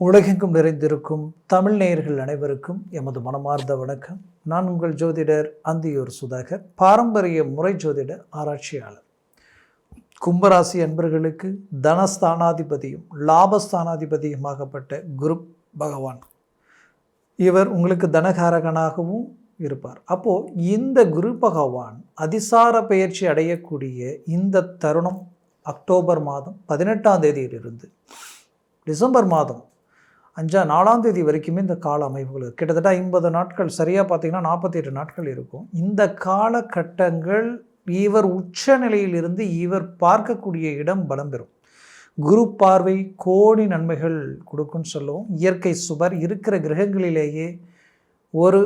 உலகெங்கும் நிறைந்திருக்கும் தமிழ் நேயர்கள் அனைவருக்கும் எமது மனமார்ந்த வணக்கம். நான் உங்கள் ஜோதிடர் அந்தியூர் சுதாகர் பாரம்பரிய முறை ஜோதிட ஆராய்ச்சியாளர். கும்பராசி அன்பர்களுக்கு தனஸ்தானாதிபதியும் லாபஸ்தானாதிபதியுமாகப்பட்ட குரு பகவான். இவர் உங்களுக்கு தனகாரகனாகவும் இருப்பார். அப்போது இந்த குரு பகவான் அதிசார பயிற்சி அடையக்கூடிய இந்த தருணம் அக்டோபர் மாதம் பதினெட்டாம் தேதியிலிருந்து டிசம்பர் மாதம் அஞ்சா நாலாம் தேதி வரைக்குமே இந்த கால அமைப்புகள் கிட்டத்தட்ட ஐம்பது நாட்கள் சரியாக பார்த்தீங்கன்னா நாற்பத்தி எட்டு நாட்கள் இருக்கும். இந்த காலகட்டங்கள் இவர் உச்ச நிலையிலிருந்து இவர் பார்க்கக்கூடிய இடம் பலம் பெறும். குரு பார்வை கோடி நன்மைகள் கொடுக்கும்னு சொல்லுவோம். இயற்கை சுபர் இருக்கிற கிரகங்களிலேயே ஒரு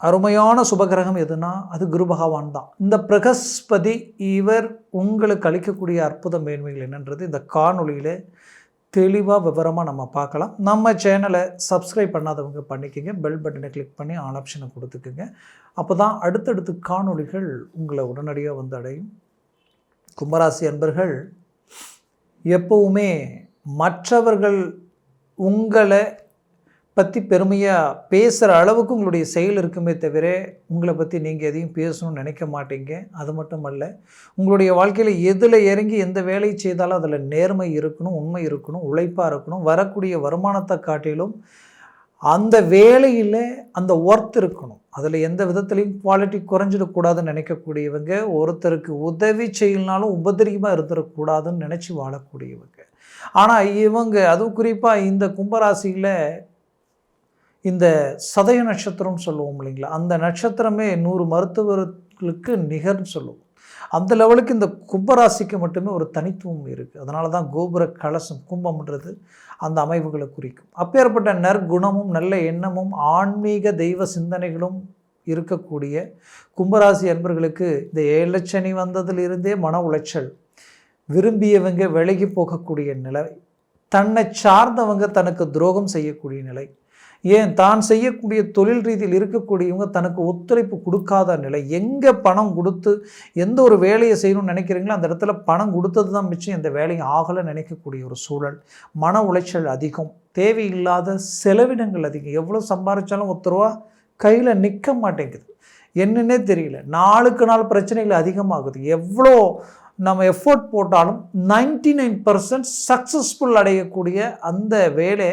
அருமையான சுபகிரகம் எதுனா அது குரு பகவான் தான். இந்த பிரகஸ்பதி இவர் உங்களுக்கு அளிக்கக்கூடிய அற்புத மேன்மைகள் என்னன்றது இந்த காணொளியில் தெளிவாக விவரமாக நம்ம பார்க்கலாம். நம்ம சேனலை சப்ஸ்கிரைப் பண்ணாதவங்க பண்ணிக்கோங்க. பெல் பட்டனை கிளிக் பண்ணி ஆல் ஆப்ஷனை கொடுத்துக்குங்க. அப்போ தான் அடுத்தடுத்து காணொளிகள் உங்களை உடனடியாக வந்து அடையும். கும்பராசி அன்பர்கள் எப்போவுமே மற்றவர்கள் உங்களை பற்றி பெருமையாக பேசுகிற அளவுக்கு உங்களுடைய செயல் இருக்குமே தவிர உங்களை பற்றி நீங்கள் எதையும் பேசணும்னு நினைக்க மாட்டீங்க. அது மட்டும் அல்ல உங்களுடைய வாழ்க்கையில் எதில் இறங்கி எந்த வேலையை செய்தாலும் அதில் நேர்மை இருக்கணும் உண்மை இருக்கணும் உழைப்பாக இருக்கணும் வரக்கூடிய வருமானத்தை காட்டிலும் அந்த வேலையில் அந்த ஒர்த் இருக்கணும். அதில் எந்த விதத்துலையும் குவாலிட்டி குறைஞ்சிடக்கூடாதுன்னு நினைக்கக்கூடியவங்க ஒருத்தருக்கு உதவி செய்யலனாலும் உபதிரிகமாக இருந்துடக்கூடாதுன்னு நினச்சி வாழக்கூடியவங்க. ஆனால் இவங்க அதுவும் குறிப்பாக இந்த கும்பராசியில் இந்த சதய நட்சத்திரம்னு சொல்லுவோம் இல்லைங்களா? அந்த நட்சத்திரமே நூறு மருத்துவர்களுக்கு நிகர்னு சொல்லுவோம். அந்த லெவலுக்கு இந்த கும்பராசிக்கு மட்டுமே ஒரு தனித்துவம் இருக்குது அதனால தான் கோபுர கலசம் கும்பம்ன்றது அந்த அமைவுகளை குறிக்கும். அப்பேற்பட்ட நற்குணமும் நல்ல எண்ணமும் ஆன்மீக தெய்வ சிந்தனைகளும் இருக்கக்கூடிய கும்பராசி அன்பர்களுக்கு இந்த ஏழச்சனி வந்ததிலிருந்தே மன உளைச்சல் விரும்பியவங்க விலகி போகக்கூடிய நிலை தன்னை சார்ந்தவங்க தனக்கு துரோகம் செய்யக்கூடிய நிலை ஏன் தான் செய்யக்கூடிய தொழில் ரீதியில் இருக்கக்கூடியவங்க தனக்கு ஒத்துழைப்பு கொடுக்காத நிலை. எங்கே பணம் கொடுத்து எந்த ஒரு வேலையை செய்யணும்னு நினைக்கிறீங்களோ அந்த இடத்துல பணம் கொடுத்தது தான் மிச்சம். இந்த வேலையும் ஆகலை நினைக்கக்கூடிய ஒரு சூழல். மன உளைச்சல் அதிகம். தேவையில்லாத செலவினங்கள் அதிகம். எவ்வளோ சம்பாதிச்சாலும் ஒருத்தர் ரூபா கையில் நிற்க மாட்டேங்குது. என்னன்னே தெரியல. நாளுக்கு நாள் பிரச்சனைகள் அதிகமாகுது. எவ்வளோ நம்ம எஃபோர்ட் போட்டாலும் நைன்டி நைன் பர்சன்ட் சக்ஸஸ்ஃபுல் அடையக்கூடிய அந்த வேலை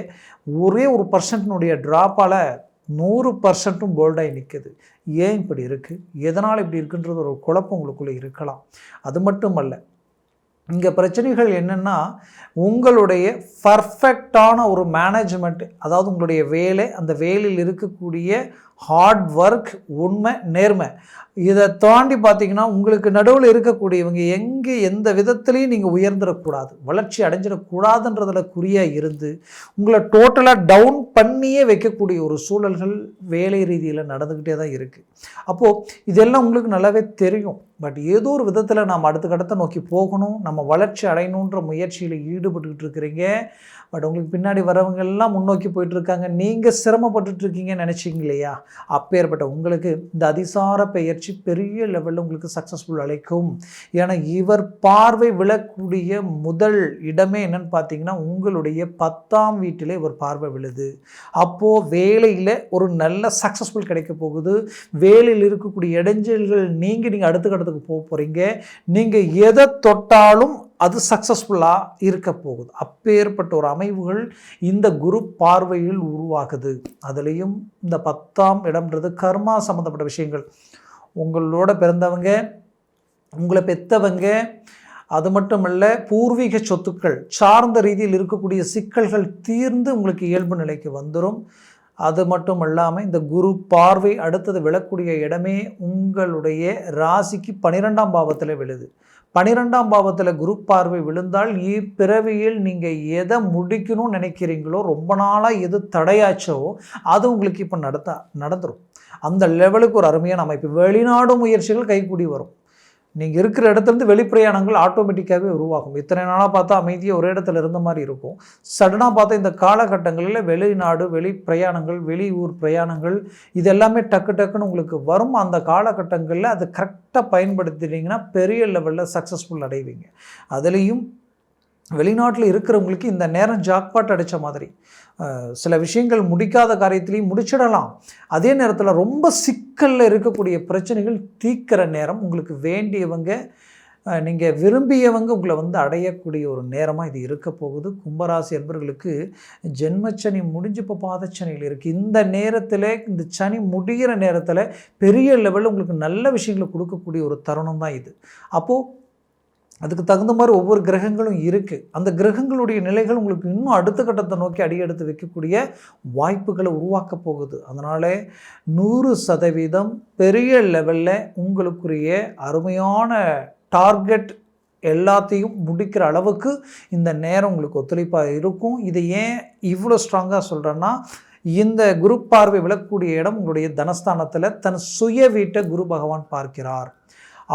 ஒரே ஒரு பர்சன்ட்னுடைய ட்ராப்பால் நூறு பர்சன்ட்டும் போல்டாகி நிற்குது ஏன் இப்படி இருக்குது எதனால் இப்படி இருக்குன்றது ஒரு குழப்பம் உங்களுக்குள்ளே இருக்கலாம். அது மட்டும் அல்ல இங்கே பிரச்சனைகள் என்னென்னா உங்களுடைய பர்ஃபெக்டான ஒரு மேனேஜ்மெண்ட் அதாவது உங்களுடைய வேலை அந்த வேலையில் இருக்கக்கூடிய ஹார்ட் ஒர்க் உண்மை நேர்மை. இதை தாண்டி பார்த்தீங்கன்னா உங்களுக்கு நடுவில் இருக்கக்கூடியவங்க எங்கே எந்த விதத்துலேயும் நீங்கள் உயர்ந்துடக்கூடாது. வளர்ச்சி அடைஞ்சிடக்கூடாதுன்றதில் குறியாக இருந்து உங்களை டோட்டலாக டவுன் பண்ணியே வைக்கக்கூடிய ஒரு சூழல்கள் வேலை ரீதியில் நடந்துக்கிட்டே தான் இருக்குது அப்போது இதெல்லாம் உங்களுக்கு நல்லாவே தெரியும். பட் ஏதோ ஒரு விதத்தில் நாம் அடுத்த கட்டத்தை நோக்கி போகணும் நம்ம வளர்ச்சி அடையணுன்ற முயற்சியில் ஈடுபட்டுக்கிட்டு இருக்கிறீங்க. பட் உங்களுக்கு பின்னாடி வரவங்க எல்லாம் முன்னோக்கி போயிட்டுருக்காங்க நீங்கள் சிரமப்பட்டுட்ருக்கீங்கன்னு நினச்சிங்க இல்லையா? அப்பேற்பட்ட உங்களுக்கு இந்த அதிசார பெயர்ச்சி பெரிய லெவலில் உங்களுக்கு சக்ஸஸ்ஃபுல் அழைக்கும். ஏன்னா இவர் பார்வை விழக்கூடிய முதல் இடமே என்னன்னு பார்த்தீங்கன்னா உங்களுடைய பத்தாம் வீட்டிலே இவர் பார்வை விழுது. அப்போது வேலையில் ஒரு நல்ல சக்ஸஸ்ஃபுல் கிடைக்க போகுது. வேலையில் இருக்கக்கூடிய இடைஞ்சல்கள் நீங்கள் நீங்கள் அடுத்த கட்டத்துக்கு போக போகிறீங்க நீங்கள் எதை தொட்டாலும் அது சக்ஸஸ்ஃபுல்லாக இருக்க போகுது அப்பேற்பட்ட ஒரு அமைவுகள் இந்த குரு பார்வையில் உருவாகுது. அதுலேயும் இந்த பத்தாம் இடம்ன்றது கர்மா சம்மந்தப்பட்ட விஷயங்கள். உங்களோட பிறந்தவங்க உங்களை பெற்றவங்க அது மட்டும் இல்லை பூர்வீக சொத்துக்கள் சார்ந்த ரீதியில் இருக்கக்கூடிய சிக்கல்கள் தீர்ந்து உங்களுக்கு இயல்பு நிலைக்கு வந்துடும் அது மட்டும் இல்லாமல் இந்த குரு பார்வை அடுத்தது விழக்கூடிய இடமே உங்களுடைய ராசிக்கு பன்னிரெண்டாம் பாவத்தில் விழுது. பனிரெண்டாம் பாவத்தில் குரு பார்வை விழுந்தால் இப்பிறவியில் நீங்கள் எதை முடிக்கணும்னு நினைக்கிறீங்களோ ரொம்ப நாளாக எது தடையாச்சோ அது உங்களுக்கு இப்போ நடத்த நடந்துடும் அந்த லெவலுக்கு ஒரு அருமையான அமைப்பு. வெளிநாடு முயற்சிகள் கைக்கூடி வரும். நீங்கள் இருக்கிற இடத்துலேருந்து வெளிப்பிரயாணங்கள் ஆட்டோமேட்டிக்காகவே உருவாகும். இத்தனை நாளாக பார்த்தா அமைதியாக ஒரே இடத்துல இருந்த மாதிரி இருக்கும். சடனாக பார்த்தா இந்த காலகட்டங்களில் வெளிநாடு வெளி பிரயாணங்கள் வெளியூர் பிரயாணங்கள் இது எல்லாமே டக்கு டக்குன்னு உங்களுக்கு வரும். அந்த காலகட்டங்களில் அதை கரெக்டாக பயன்படுத்தினீங்கன்னா பெரிய லெவலில் சக்ஸஸ்ஃபுல் அடைவீங்க. அதுலேயும் வெளிநாட்டில் இருக்கிறவங்களுக்கு இந்த நேரம் ஜாக்பாட் அடித்த மாதிரி சில விஷயங்கள் முடிக்காத காரியத்திலையும் முடிச்சிடலாம். அதே நேரத்தில் ரொம்ப சிக்கலில் இருக்கக்கூடிய பிரச்சனைகள் தீர்க்கிற நேரம் உங்களுக்கு வேண்டியவங்க நீங்கள் விரும்பியவங்க உங்களை வந்து அடையக்கூடிய ஒரு நேரமாக இது இருக்க போகுது. கும்பராசி என்பவர்களுக்கு ஜென்மச்சனி முடிஞ்சு இப்போ பாதச்சனியில் இருக்குது இந்த நேரத்தில் இந்த சனி முடிகிற நேரத்தில் பெரிய லெவலில் உங்களுக்கு நல்ல விஷயங்களை கொடுக்கக்கூடிய ஒரு தருணம் தான் இது. அப்போது அதுக்கு தகுந்த மாதிரி ஒவ்வொரு கிரகங்களும் இருக்குது அந்த கிரகங்களுடைய நிலைகள் உங்களுக்கு இன்னும் அடுத்த கட்டத்தை நோக்கி அடியெடுத்து வைக்கக்கூடிய வாய்ப்புகளை உருவாக்க போகுது. அதனால் நூறு சதவீதம் பெரிய லெவலில் உங்களுக்குரிய அருமையான டார்கெட் எல்லாத்தையும் முடிக்கிற அளவுக்கு இந்த நேரம் உங்களுக்கு ஒத்துழைப்பாக இருக்கும். இதை ஏன் இவ்வளோ ஸ்ட்ராங்காக சொல்கிறேன்னா இந்த குரு பார்வை விளக்கக்கூடிய இடம் உங்களுடைய தனஸ்தானத்தில் தன் சுய வீட்டை குரு பகவான் பார்க்கிறார்.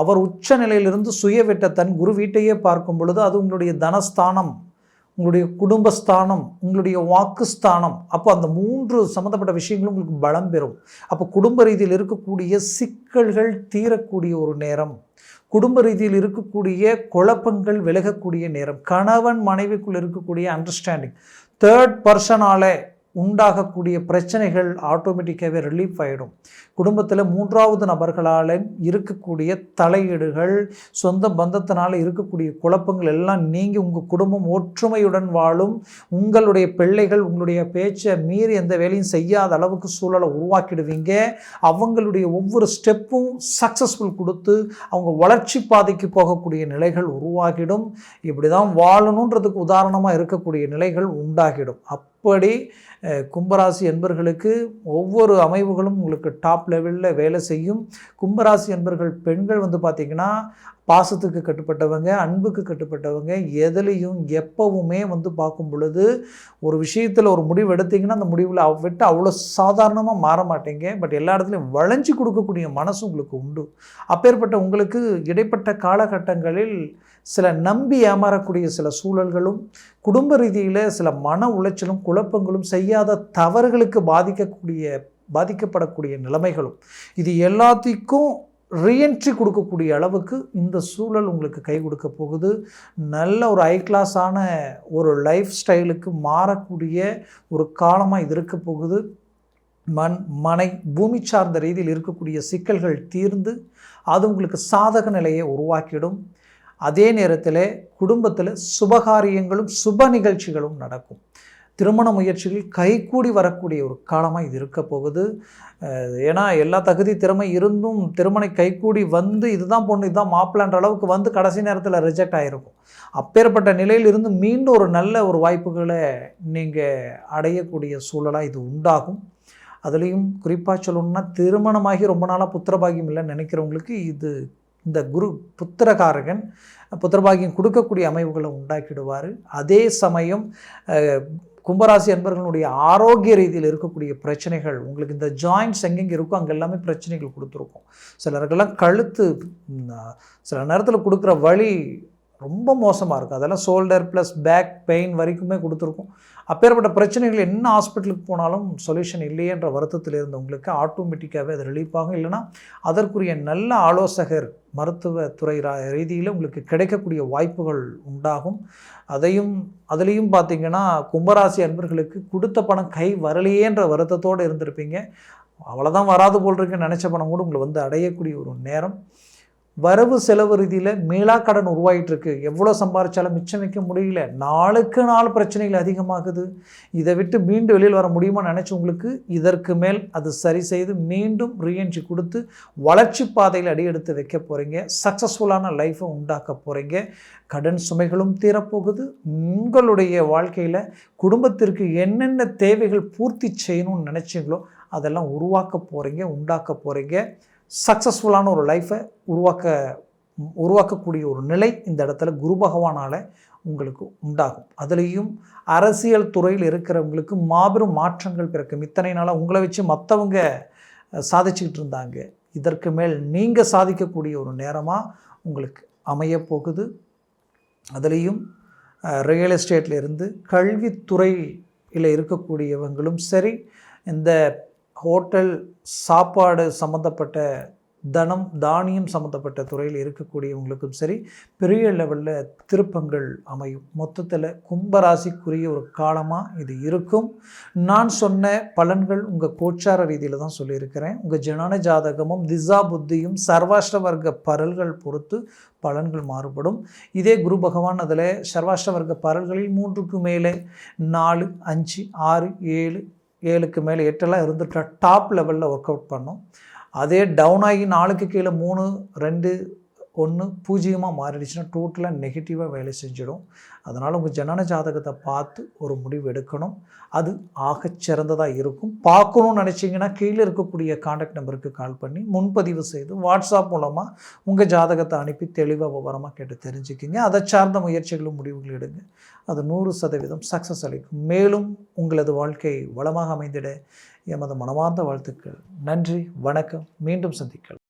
அவர் உச்ச நிலையிலிருந்து சுய தன் குரு வீட்டையே பார்க்கும் பொழுது அது உங்களுடைய தனஸ்தானம் உங்களுடைய குடும்பஸ்தானம் உங்களுடைய வாக்குஸ்தானம். அப்போ அந்த மூன்று சம்மந்தப்பட்ட விஷயங்களும் உங்களுக்கு பலம் பெறும். அப்போ குடும்ப ரீதியில் இருக்கக்கூடிய சிக்கல்கள் தீரக்கூடிய ஒரு நேரம். குடும்ப ரீதியில் இருக்கக்கூடிய குழப்பங்கள் விலகக்கூடிய நேரம். கணவன் மனைவிக்குள் இருக்கக்கூடிய அண்டர்ஸ்டாண்டிங் தேர்ட் பர்சனால உண்டாகக்கூடிய பிரச்சனைகள் ஆட்டோமேட்டிக்காகவே ரிலீஃப் ஆகிடும் குடும்பத்தில் மூன்றாவது நபர்களால் இருக்கக்கூடிய தலையீடுகள் சொந்த பந்தத்தினால் இருக்கக்கூடிய குழப்பங்கள் எல்லாம் நீங்கி உங்கள் குடும்பம் ஒற்றுமையுடன் வாழும். உங்களுடைய பிள்ளைகள் உங்களுடைய பேச்சை மீறி எந்த வேலையும் செய்யாத அளவுக்கு சூழலை உருவாக்கிடுவீங்க. அவங்களுடைய ஒவ்வொரு ஸ்டெப்பும் சக்ஸஸ்ஃபுல் கொடுத்து அவங்க வளர்ச்சி பாதைக்கு போகக்கூடிய நிலைகள் உருவாகிடும். இப்படி தான் வாழணுன்றதுக்கு உதாரணமாக இருக்கக்கூடிய நிலைகள் உண்டாகிடும். அப்படி கும்பராசி என்பர்களுக்கு ஒவ்வொரு அமைவுகளும் உங்களுக்கு டாப் லெவலில் வேலை செய்யும். கும்பராசி என்பர்கள் பெண்கள் வந்து பார்த்திங்கன்னா பாசத்துக்கு கட்டுப்பட்டவங்க அன்புக்கு கட்டுப்பட்டவங்க எதுலேயும் எப்பவுமே வந்து பார்க்கும் பொழுது ஒரு விஷயத்தில் ஒரு முடிவு எடுத்தீங்கன்னா அந்த முடிவில் விட்டு அவ்வளோ சாதாரணமாக மாற மாட்டீங்க. பட் எல்லா இடத்துலையும் வளைஞ்சு கொடுக்கக்கூடிய மனசு உங்களுக்கு உண்டு. அப்பேற்பட்ட உங்களுக்கு இடைப்பட்ட காலகட்டங்களில் சில நம்பி ஏமாறக்கூடிய சில சூழல்களும் குடும்ப ரீதியில் சில மன உளைச்சலும் குழப்பங்களும் செய்யாத தவறுகளுக்கு பாதிக்கக்கூடிய பாதிக்கப்படக்கூடிய நிலைமைகளும். இது எல்லாத்துக்கும் ரீஎன்ட்ரி கொடுக்கக்கூடிய அளவுக்கு இந்த சூழல் உங்களுக்கு கை கொடுக்க போகுது. நல்ல ஒரு ஹை கிளாஸான ஒரு லைஃப் ஸ்டைலுக்கு மாறக்கூடிய ஒரு காலமாக இது இருக்க போகுது. மண் மனை பூமி சார்ந்த ரீதியில் இருக்கக்கூடிய சிக்கல்கள் தீர்ந்து அது உங்களுக்கு சாதக நிலையை உருவாக்கிடும். அதே நேரத்தில் குடும்பத்தில் சுபகாரியங்களும் சுப நிகழ்ச்சிகளும் நடக்கும். திருமண முயற்சிகள் கைகூடி வரக்கூடிய ஒரு காலமாக இது இருக்க போகுது. ஏன்னா எல்லா தகுதி திறமை இருந்தும் திருமணம் கைகூடி வந்து இதுதான் பொண்ணு இதுதான் மாப்பிள்ளைன்ற அளவுக்கு வந்து கடைசி நேரத்தில் ரிஜெக்ட் ஆகிருக்கும் அப்பேற்பட்ட நிலையிலிருந்து மீண்டும் ஒரு நல்ல ஒரு வாய்ப்புகளை நீங்கள் அடையக்கூடிய சூழலாக இது உண்டாகும். அதுலேயும் குறிப்பாக சொல்லணும்னா திருமணமாகி ரொம்ப நாளாக புத்திரபாகியம் இல்லைன்னு நினைக்கிறவங்களுக்கு இது இந்த குரு புத்திரகாரகன் புத்திரபாகியம் கொடுக்கக்கூடிய அமைவுகளை உண்டாக்கிடுவார். அதே சமயம் கும்பராசி அன்பர்களுடைய ஆரோக்கிய ரீதியில் இருக்கக்கூடிய பிரச்சனைகள் உங்களுக்கு இந்த ஜாயின்ட்ஸ் எங்கெங்கே இருக்கோ அங்கே எல்லாமே பிரச்சனைகள் கொடுத்துருக்கும். சிலருக்கெல்லாம் கழுத்து சில நேரத்தில் கொடுக்குற வழி ரொம்ப மோசமாக இருக்கும் அதெல்லாம் ஷோல்டர் ப்ளஸ் பேக் பெயின் வரைக்குமே கொடுத்துருக்கும். அப்பேற்பட்ட பிரச்சனைகள் என்ன ஹாஸ்பிட்டலுக்கு போனாலும் சொல்யூஷன் இல்லையன்ற வருத்தத்தில் இருந்தவங்களுக்கு ஆட்டோமேட்டிக்காகவே அது ரிலீஃபாகும் இல்லைனா இல்லைன்னா அதற்குரிய நல்ல ஆலோசகர் மருத்துவத்துறை ரா- ரீதியில் உங்களுக்கு கிடைக்கக்கூடிய வாய்ப்புகள் உண்டாகும். அதையும் அதுலேயும் பார்த்தீங்கன்னா கும்பராசி அன்பர்களுக்கு கொடுத்த பணம் கை வரலையேன்ற வருத்தத்தோடு இருந்திருப்பீங்க. அவ்வளோதான் வராது போல் இருக்குன்னு நினச்ச பணம் கூட உங்களை வந்து அடையக்கூடிய ஒரு நேரம். வரவு செலவு ரீதியில் மீளா கடன் உருவாயிட்டுருக்கு. எவ்வளோ சம்பாரித்தாலும் மிச்சம் வைக்க முடியல. நாளுக்கு நாள் பிரச்சனைகள் அதிகமாகுது. இதை விட்டு மீண்டும் வெளியில் வர முடியுமா நினச்சவங்களுக்கு இதற்கு மேல் அது சரி செய்து மீண்டும் ரீஎன்ட்ரி கொடுத்து வளர்ச்சி பாதையில் அடியெடுத்து வைக்க போகிறீங்க சக்ஸஸ்ஃபுல்லான லைஃப்பை உண்டாக்க போகிறீங்க கடன் சுமைகளும் தீரப்போகுது. உங்களுடைய வாழ்க்கையில் குடும்பத்திற்கு என்னென்ன தேவைகள் பூர்த்தி செய்யணும்னு நினச்சிங்களோ அதெல்லாம் உருவாக்க போகிறீங்க உண்டாக்க போகிறீங்க சக்ஸஸ்ஃபுல்லான ஒரு லைஃப்பை உருவாக்க உருவாக்கக்கூடிய ஒரு நிலை இந்த இடத்துல குரு பகவானால் உங்களுக்கு உண்டாகும். அதுலேயும் அரசியல் துறையில் இருக்கிறவங்களுக்கு மாபெரும் மாற்றங்கள் பிறக்கும். இத்தனை நாளாக உங்களை வச்சு மற்றவங்க சாதிச்சுக்கிட்டு இருந்தாங்க. இதற்கு மேல் நீங்கள் சாதிக்கக்கூடிய ஒரு நேரமாக உங்களுக்கு அமையப் போகுது. அதுலேயும் ரியல் எஸ்டேட்டில் இருந்து கல்வித்துறையில் இருக்கக்கூடியவங்களும் சரி இந்த ஹோட்டல் சாப்பாடு சம்மந்தப்பட்ட தனம் தானியம் சம்மந்தப்பட்ட துறையில் இருக்கக்கூடியவங்களுக்கும் சரி பெரிய லெவலில் திருப்பங்கள் அமையும். மொத்தத்தில் கும்பராசிக்குரிய ஒரு காலமாக இது இருக்கும். நான் சொன்ன பலன்கள் உங்கள் கோச்சார ரீதியில் தான் சொல்லியிருக்கிறேன். உங்கள் ஜனன ஜாதகமும் திசா புத்தியும் சர்வாஷ்ட வர்க்க பரல்கள் பொறுத்து பலன்கள் மாறுபடும். இதே குரு பகவான் அதில் சர்வாஷ்ட வர்க்க பரல்களில் மூன்றுக்கு மேலே நாலு அஞ்சு ஆறு ஏழு ஏழுக்கு மேலே எட்டெல்லாம் இருந்துட்டா டாப் லெவலில் ஒர்க் அவுட் பண்ணும். அதே டவுன் ஆகி நாலுக்கு கீழே மூணு ரெண்டு ஒன்று பூஜ்ஜியமாக மாறிடுச்சுன்னா டோட்டலாக நெகட்டிவாக வேலை செஞ்சிடும். அதனால் உங்கள் ஜனன ஜாதகத்தை பார்த்து ஒரு முடிவு எடுக்கணும். அது ஆகச்சிறந்ததாக இருக்கும். பார்க்கணும்னு நினச்சிங்கன்னா கீழே இருக்கக்கூடிய காண்டாக்ட் நம்பருக்கு கால் பண்ணி முன்பதிவு செய்து வாட்ஸ்அப் மூலமாக உங்கள் ஜாதகத்தை அனுப்பி தெளிவாக விவரமாக கேட்டு தெரிஞ்சுக்கிங்க. அதை சார்ந்த முயற்சிகளும் முடிவுகள் எடுங்க. அது நூறு சதவீதம் சக்ஸஸ் அளிக்கும். மேலும் உங்களது வாழ்க்கை வளமாக அமைந்திட எமது மனமார்ந்த வாழ்த்துக்கள். நன்றி வணக்கம். மீண்டும் சந்திக்கலாம்.